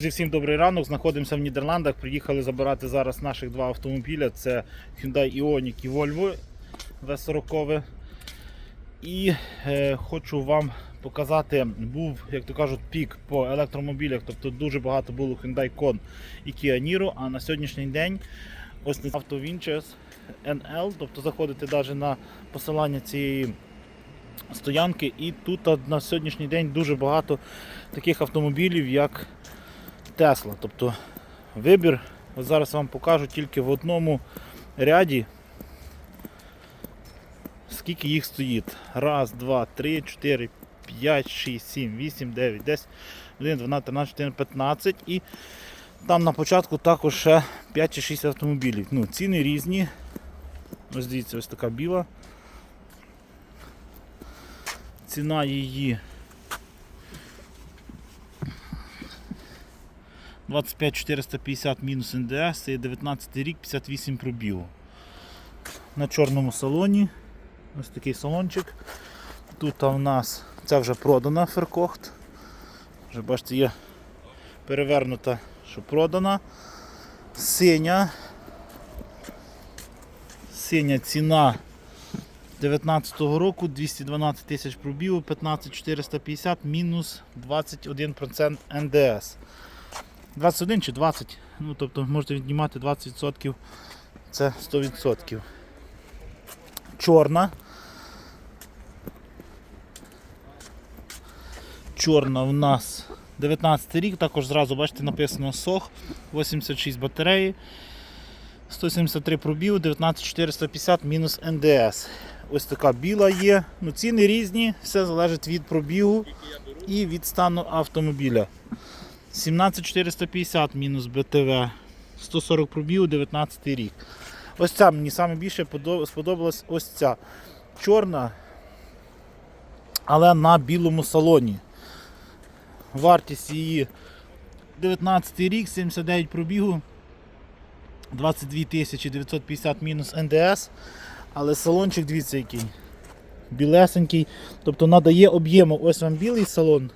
Друзі, Всім добрий ранок. Знаходимося в Нідерландах. Приїхали забирати зараз наших два автомобіля. Це Hyundai Ioniq і Volvo V40. І е, хочу вам показати, був, як то кажуть, пік по електромобілях. Тобто дуже багато було Hyundai Kona і Kia Niro. А на сьогоднішній день ось на Auto Vinches NL. Тобто заходите навіть на посилання цієї стоянки. І тут на сьогоднішній день дуже багато таких автомобілів, як Тесла. Тобто вибір, зараз вам покажу тільки в одному ряді, скільки їх стоїть. Раз, два, три, чотири, п'ять, шість, сім, вісім, дев'ять, десять, 1, 12, 13, 14, 15 і там на початку також ще 5 чи 6 автомобілів. Ну, ціни різні. Ось дивіться, ось така біла. Ціна її 25 450 мінус НДС, це є 19 рік, 58 пробігу. На чорному салоні. Ось такий салончик. Тут у нас це вже продана Феркохт. Вже бачите, є перевернута, що продана. Синя. Синя ціна 19-го року 212 тисяч пробігу, 15 450 мінус 21% НДС. 21 чи 20, ну тобто можете віднімати 20%, це 100%. Чорна. Чорна в нас 19 рік, також зразу бачите написано SOH, 86 батареї, 173 пробів, 19450 мінус НДС. Ось така біла є. Ну, ціни різні, все залежить від пробігу і від стану автомобіля. 17450 мінус БТВ, 140 пробів, 19 рік. Ось ця мені саме більше сподобалась ось ця чорна, але на білому салоні. Вартість її 19 рік, 79 пробігу, 22 950 мінус НДС. Але салончик, дивіться, який. Білесенький. Тобто надає об'єму. Ось вам білий салон.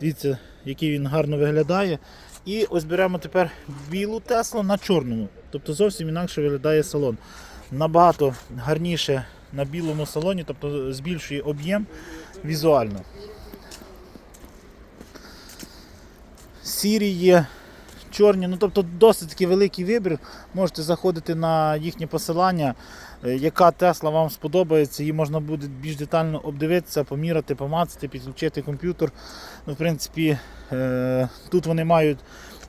Дивіться, який він гарно виглядає. І ось беремо тепер білу Теслу на чорному. Тобто зовсім інакше виглядає салон. Набагато гарніше на білому салоні, тобто збільшує об'єм візуально. Сірі є, чорні, ну тобто досить такий великий вибір. Можете заходити на їхнє посилання, е, яка Тесла вам сподобається, її можна буде більш детально обдивитися, поміряти, помацати, підключити комп'ютер. Ну, в принципі, е, тут вони мають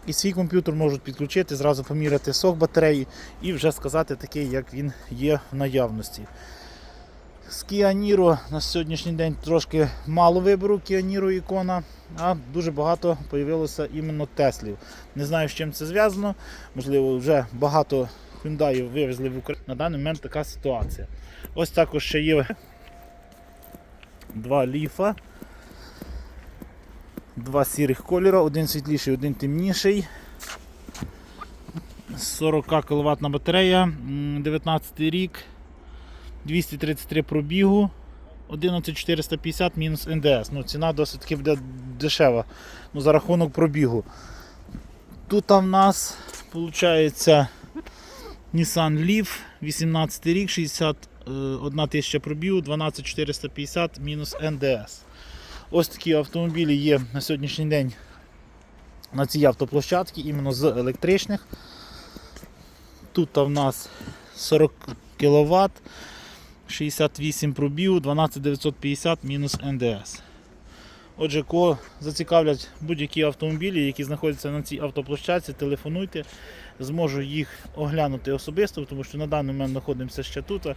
і свій комп'ютер можуть підключити, зразу поміряти сок батареї і вже сказати такий, як він є в наявності. З Niro на сьогоднішній день трошки мало вибору Niro ікона, а дуже багато з'явилося іменно Теслів. Не знаю, з чим це зв'язано. Можливо, вже багато Hyundai вивезли в Україну. На даний момент така ситуація. Ось також ще є два ліфа. Два сірих кольора, один світліший, один темніший. 40 кВт батарея, 19 рік, 233 пробігу, 11450 мінус НДС. Ну, ціна досить буде дешева ну, за рахунок пробігу. Тут в нас виходить Nissan Leaf, 18 рік, 61 тисяча пробігу, 12450 мінус НДС. Ось такі автомобілі є на сьогоднішній день на цій автоплощадці, іменно з електричних. Тут в нас 40 кВт, 68 пробів, 12950 мінус НДС. Отже, кого зацікавлять будь-які автомобілі, які знаходяться на цій автоплощадці, телефонуйте, зможу їх оглянути особисто, тому що на даний момент знаходимося ще тут.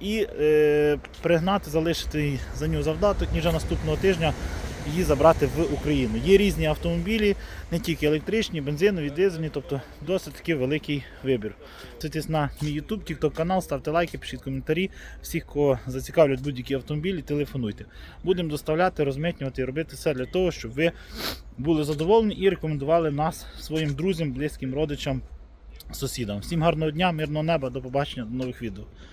І е, пригнати, залишити за нього завдаток, ніж наступного тижня її забрати в Україну. Є різні автомобілі, не тільки електричні, бензинові, дизельні, тобто досить таки великий вибір. Підписуйтесь на мій YouTube, TikTok канал, ставте лайки, пишіть коментарі. Всіх, кого зацікавлять будь-які автомобілі, телефонуйте. Будемо доставляти, розмитнювати і робити все для того, щоб ви були задоволені і рекомендували нас своїм друзям, близьким, родичам, сусідам. Всім гарного дня, мирного неба, до побачення, до нових відео.